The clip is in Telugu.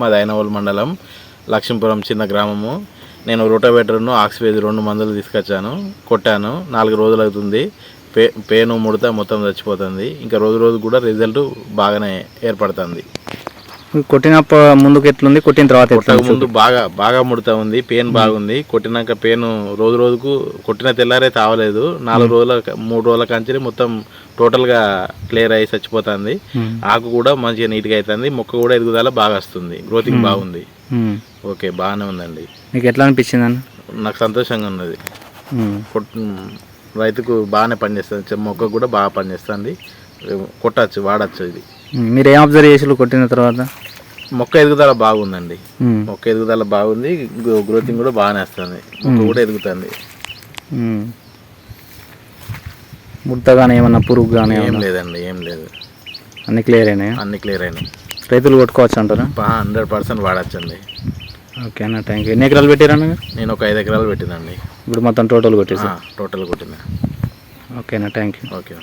మాది అయినవోలు మండలం లక్ష్మీపురం చిన్న గ్రామము. నేను రోటోవేటర్ను ఆక్సివేజ్ రెండు మందులు తీసుకొచ్చాను కొట్టాను. నాలుగు రోజులు అవుతుంది. పే పేను ముడత మొత్తం చచ్చిపోతుంది. ఇంకా రోజు రోజు కూడా రిజల్ట్ బాగానే ఏర్పడుతుంది. కొట్టినప్ప ముందుకు ఎట్లుంది? కొట్టిన తర్వాత ముందు బాగా బాగా ముడత ఉంది పెయిన్ బాగుంది కొట్టినాక పెయిన్ రోజు రోజుకు కొట్టిన తెల్లారే తావలేదు. నాలుగు రోజుల మూడు రోజుల కంచి మొత్తం టోటల్గా క్లియర్ అయ్యి చచ్చిపోతుంది. ఆకు కూడా మంచిగా నీట్గా అవుతుంది మొక్క కూడా ఎదుగుదల బాగా వస్తుంది. గ్రోతింగ్ బాగుంది. ఓకే బాగానే ఉందండి. మీకు ఎట్లా అనిపించింది అన్న? నాకు సంతోషంగా ఉన్నది. రైతుకు బాగానే పనిచేస్తుంది. మొక్క కూడా బాగా పనిచేస్తుంది. కొట్టచ్చు వాడచ్చు ఇది. మీరు ఏం అబ్జర్వ్ చేసి కొట్టిన తర్వాత? మొక్క ఎదుగుదల బాగుందండి. మొక్క ఎదుగుదల బాగుంది గ్రో- గ్రోతింగ్ కూడా బాగానే వస్తుంది మొక్క కూడా ఎదుగుతుంది. ముడత కానీ ఏమన్నా పురుగు కానీ ఏం లేదండి ఏం లేదు. అన్ని క్లియర్ అయినాయా? అన్ని క్లియర్ అయినాయి. రైతులు కొట్టుకోవచ్చు అంటారా? హండ్రెడ్ పర్సెంట్ వాడచ్చండి. ఓకే అన్న థ్యాంక్ యూ ఎన్ని ఎకరాలు పెట్టారన్న? నేను ఒక ఐదు ఎకరాలు పెట్టినండి ఇప్పుడు మొత్తం టోటల్ కొట్టేసి టోటల్ కొట్టిన. ఓకేనా థ్యాంక్ యూ ఓకే